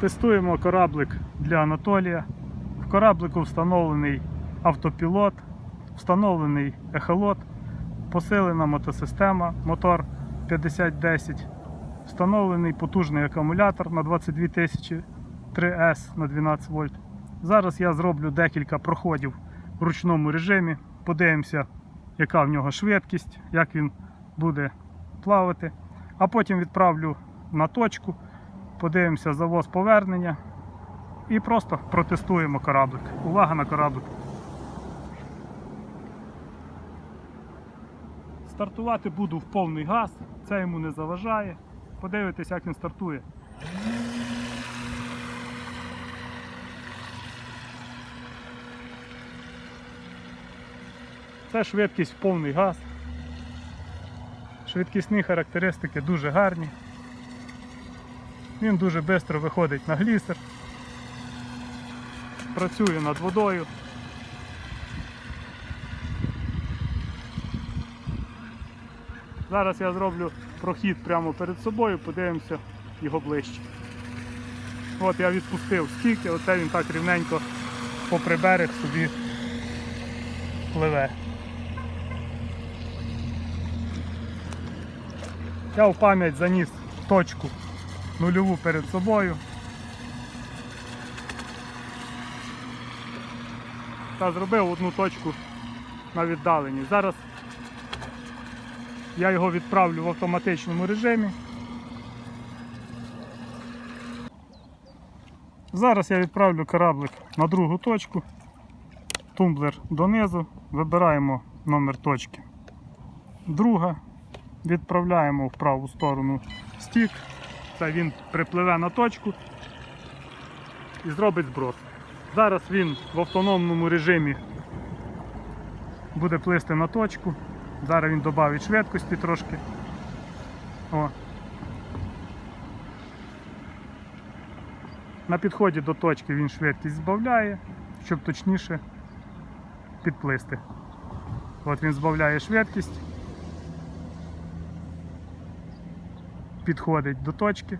Тестуємо кораблик для Анатолія. В кораблику встановлений автопілот, встановлений ехолот, посилена мотосистема, мотор 5010, встановлений потужний акумулятор на 22 тисячі 3С на 12 вольт. Зараз я зроблю декілька проходів в ручному режимі. Подивимося, яка в нього швидкість, як він буде плавати. А потім відправлю на точку, подивимося завоз повернення і просто протестуємо кораблик. Увага на кораблик. Стартувати буду в повний газ, це йому не заважає. Подивитись, як він стартує. Це швидкість в повний газ. Швидкісні характеристики дуже гарні. Він дуже швидко виходить на глісер. Працює над водою. Зараз я зроблю прохід прямо перед собою, подивимося його ближче. От я відпустив стільки, оце він так рівненько попри берег собі пливе. Я в пам'ять заніс точку нульову перед собою. Та зробив одну точку на віддаленні. Зараз я його відправлю в автоматичному режимі. Зараз я відправлю кораблик на другу точку. Тумблер донизу. Вибираємо номер точки. Друга. Відправляємо в праву сторону стік. Це він припливе на точку і зробить зброс. Зараз він в автономному режимі буде плисти на точку. Зараз він додавить швидкості трошки. О. На підході до точки він швидкість збавляє, щоб точніше підплисти. От він збавляє швидкість. Підходить до точки,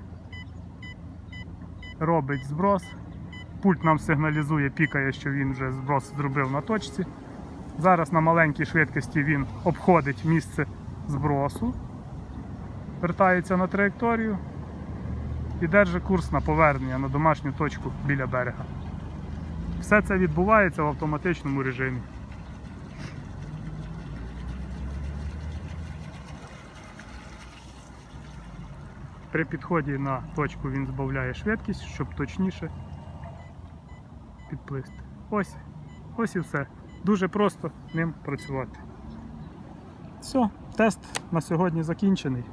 робить зброс. Пульт нам сигналізує, пікає, що він вже зброс зробив на точці. Зараз на маленькій швидкості він обходить місце збросу, вертається на траєкторію і держить курс на повернення на домашню точку біля берега. Все це відбувається в автоматичному режимі. При підході на точку він збавляє швидкість, щоб точніше підплисти. Ось, ось і все. Дуже просто ним працювати. Все, тест на сьогодні закінчений.